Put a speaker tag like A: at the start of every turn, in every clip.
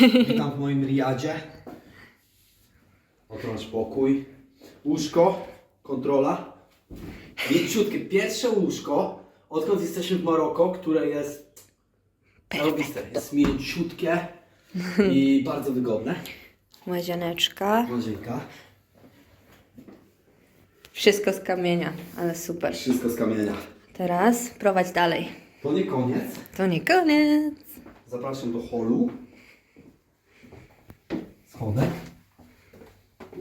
A: Witam w moim riadzie. Oto nasz pokój. Łóżko, kontrola. Mięciutkie, pierwsze łóżko, odkąd jesteśmy w Maroko, które jest zarobiste. Jest mięciutkie i bardzo wygodne.
B: Łazieneczka.
A: Łazienka.
B: Wszystko z kamienia, ale super.
A: Wszystko z kamienia.
B: Teraz prowadź dalej.
A: To nie koniec.
B: To nie koniec.
A: Zapraszam do holu.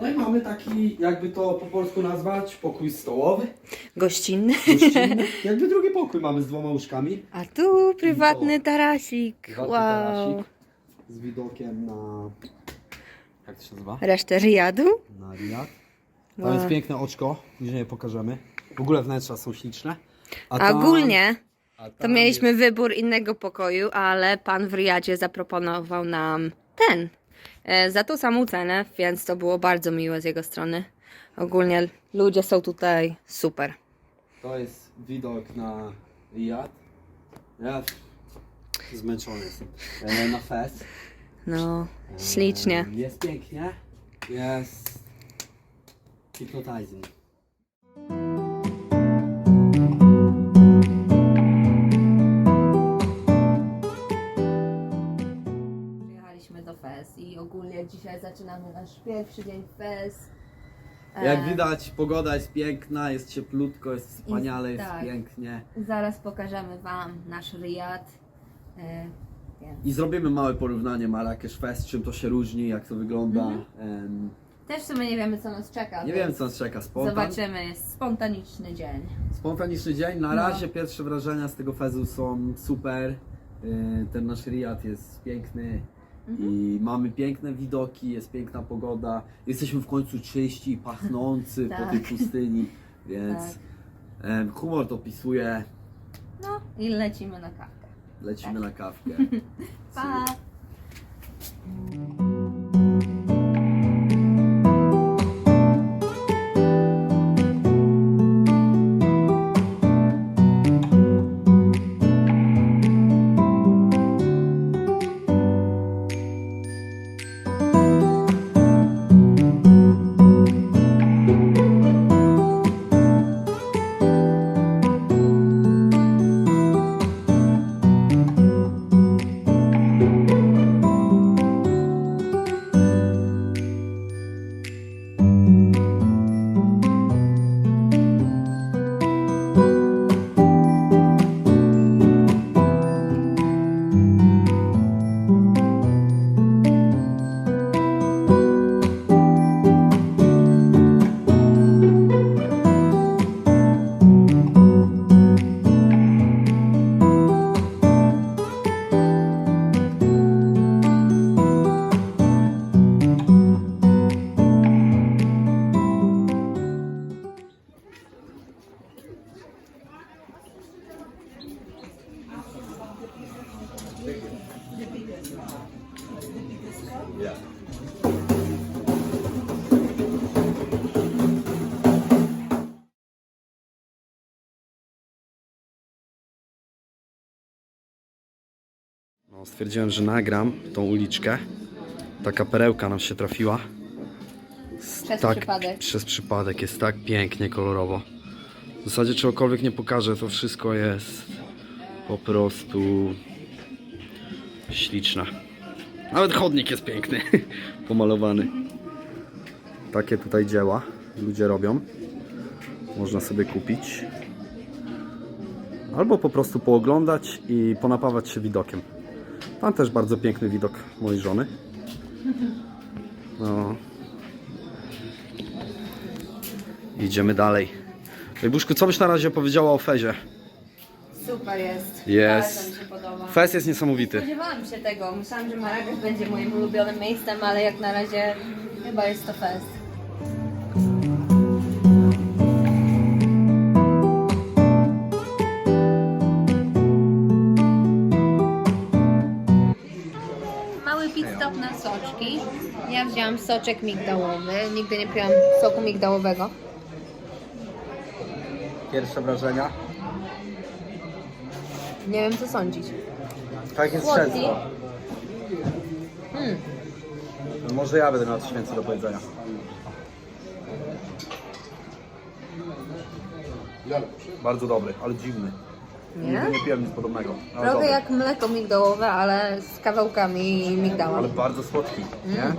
A: No i mamy taki, jakby to po polsku nazwać, pokój stołowy.
B: Gościnny.
A: Gościnny. Jakby drugi pokój mamy z dwoma łóżkami.
B: A tu prywatny tarasik.
A: Prywatny
B: Wow.
A: tarasik Z widokiem na... Jak to się nazywa?
B: Resztę riadu.
A: Na Riyad. Tam
B: Wow.
A: jest piękne oczko, później je pokażemy. W ogóle wnętrza są śliczne. A tam-
B: ogólnie
A: a
B: to mieliśmy wybór innego pokoju, ale pan w riadzie zaproponował nam ten. E, Za tą samą cenę, więc to było bardzo miłe z jego strony. Ogólnie ludzie są tutaj super.
A: To jest widok na Riyad. Ja zmęczony jestem. E, Na Fez.
B: No, ślicznie.
A: E, Jest pięknie. Jest hypnotizing.
B: Zaczynamy nasz pierwszy dzień w Fez.
A: Jak
B: E,
A: widać, pogoda jest piękna, jest cieplutko, jest wspaniale, jest
B: tak.
A: pięknie.
B: Zaraz pokażemy Wam nasz riad. E, więc.
A: I zrobimy małe porównanie Marrakesz Fest, czym to się różni, jak to wygląda.
B: Mhm.
A: Em,
B: Też w sumie nie wiemy co nas czeka.
A: nie
B: więc
A: wiem, co nas czeka. Spontan.
B: Zobaczymy, jest spontaniczny dzień.
A: Spontaniczny dzień. Na
B: No.
A: razie pierwsze wrażenia z tego fezu są super. Y, Ten nasz riad jest piękny
B: Mhm.
A: i mamy piękne widoki, jest piękna pogoda. Jesteśmy w końcu czyści i pachnący po
B: Tak.
A: tej pustyni, więc
B: Tak.
A: em, humor to pisuje.
B: No i lecimy na kawkę.
A: Lecimy na kawkę.
B: Pa!
A: No, stwierdziłem, że nagram tą uliczkę. Taka perełka nam się trafiła.
B: Przez
A: tak,
B: przypadek.
A: Przez przypadek jest tak pięknie, kolorowo. W zasadzie czegokolwiek nie pokażę, to wszystko jest po prostu śliczne. Nawet chodnik jest piękny, pomalowany. Takie tutaj dzieła ludzie robią. Można sobie kupić. Albo po prostu pooglądać i ponapawać się widokiem. Tam też bardzo piękny widok mojej żony. No. Idziemy dalej. Buszku, co byś na razie powiedziała o Fezie?
B: Super jest.
A: Jest.
B: Bardzo mi się podoba.
A: Fez jest niesamowity.
B: Spodziewałam się tego. Myślałam, że Marrakesz będzie moim ulubionym miejscem, ale jak na razie chyba jest to Fez. Wzięłam soczek migdałowy. Nigdy nie piłam soku migdałowego.
A: Pierwsze wrażenia?
B: Nie wiem co sądzić.
A: Tak jest
B: Słodki.
A: często. No może ja będę miał coś więcej do powiedzenia. Bardzo dobry, ale dziwny.
B: Nie?
A: Nigdy nie piłem nic podobnego. Ale,
B: Trochę
A: dobry.
B: jak mleko migdałowe, ale z kawałkami migdała.
A: ale bardzo słodki, nie?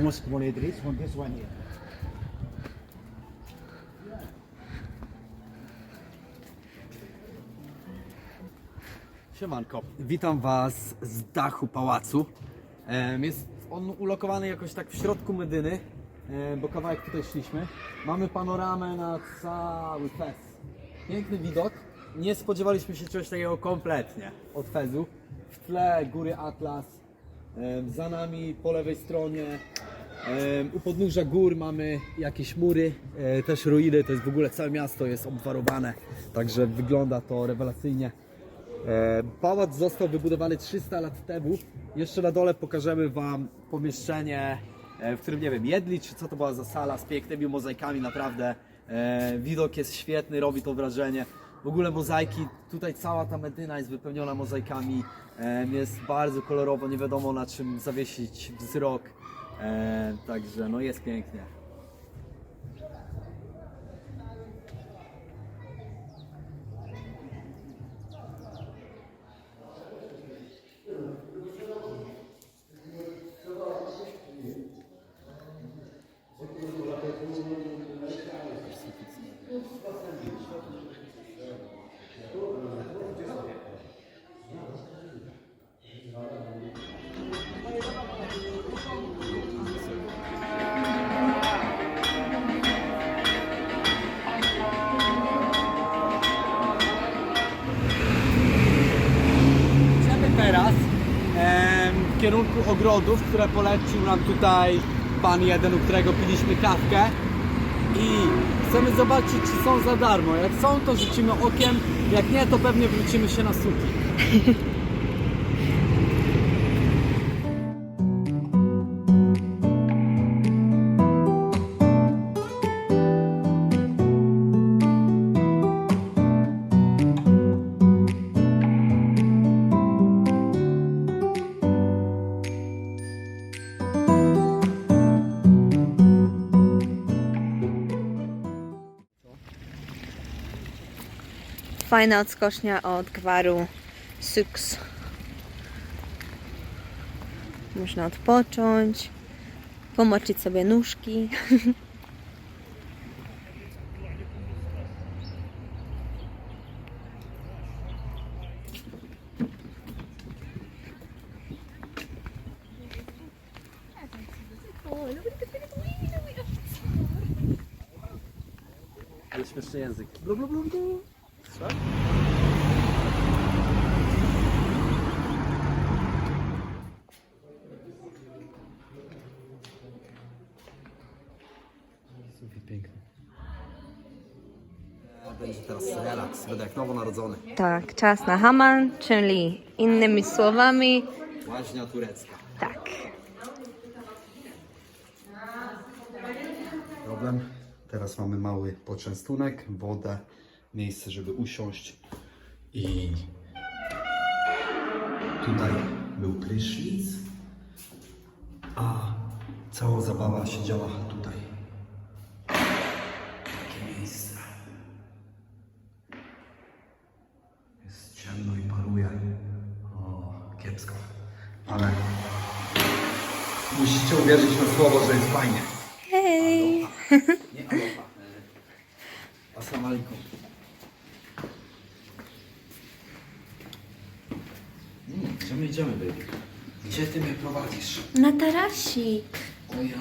C: Is Mosque Mole Idris from this one here.
A: Siemanko, witam Was z dachu pałacu. Jest on ulokowany jakoś tak w środku Medyny, bo kawałek tutaj szliśmy. Mamy panoramę na cały Fez. Piękny widok. Nie spodziewaliśmy się czegoś takiego kompletnie od Fezu. W tle góry Atlas, za nami po lewej stronie u podnóża gór mamy jakieś mury, e, też ruiny, to jest w ogóle całe miasto jest obwarowane, także wygląda to rewelacyjnie. Pałac został wybudowany 300 lat temu. Jeszcze na dole pokażemy Wam pomieszczenie, e, w którym nie wiem, jedli, czy co to była za sala z pięknymi mozaikami, naprawdę. E, Widok jest świetny, robi to wrażenie. W ogóle mozaiki, tutaj cała ta Medyna jest wypełniona mozaikami. Jest bardzo kolorowo, nie wiadomo na czym zawiesić wzrok. E, Także no jest pięknie. Kierunku ogrodów, które polecił nam tutaj pan jeden, u którego piliśmy kawkę. I chcemy zobaczyć, czy są za darmo. Jak są, to rzucimy okiem. Jak nie, to pewnie wrócimy się na suki.
B: Fajna odskocznia od gwaru Sux. Można odpocząć, pomoczyć sobie nóżki.
A: Ale śmieszny język. Blu, blu, blu, blu. Piękny. Będzie teraz relaks, będę jak nowonarodzony.
B: Tak, czas na haman, czyli innymi słowami,
A: Łaźnia turecka.
B: tak.
A: Problem. Teraz mamy mały poczęstunek, wodę, miejsce, żeby usiąść i tutaj był prysznic, a
D: Cała zabawa się działa tutaj. Takie miejsce. Jest ciemno i paruje. O, kiepsko. Ale musicie uwierzyć na słowo, że jest fajnie.
B: Hej!
D: Nie aloha. Assalamu alaikum. Mm, Gdzie my idziemy, baby? Gdzie ty mnie prowadzisz?
B: Na tarasik.
D: O ja,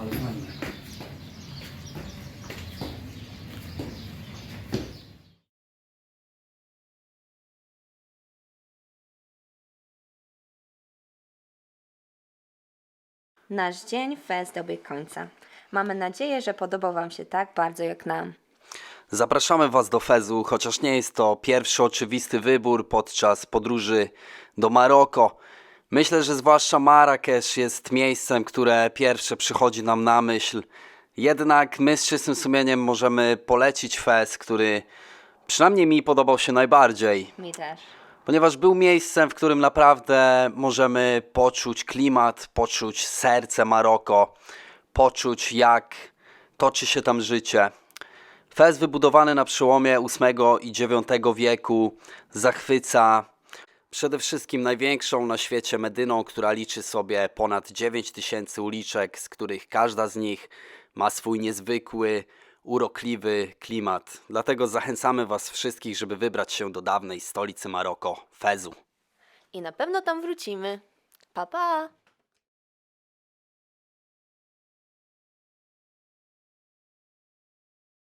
D: ale fajnie.
B: Nasz dzień fest dobiegł końca. Mamy nadzieję, że podobał Wam się tak bardzo jak nam.
A: Zapraszamy Was do Fezu, chociaż nie jest to pierwszy oczywisty wybór podczas podróży do Maroko. Myślę, że zwłaszcza Marrakesz jest miejscem, które pierwsze przychodzi nam na myśl. Jednak my z czystym sumieniem możemy polecić Fez, który przynajmniej mi podobał się najbardziej
B: Mi też.
A: ponieważ był miejscem, w którym naprawdę możemy poczuć klimat, poczuć serce Maroko, poczuć jak toczy się tam życie. Fez wybudowany na przełomie VIII i IX wieku zachwyca przede wszystkim największą na świecie Medyną, która liczy sobie ponad 9 tysięcy uliczek, z których każda z nich ma swój niezwykły, urokliwy klimat. Dlatego zachęcamy Was wszystkich, żeby wybrać się do dawnej stolicy Maroko, Fezu.
B: I na pewno tam wrócimy. Pa, pa!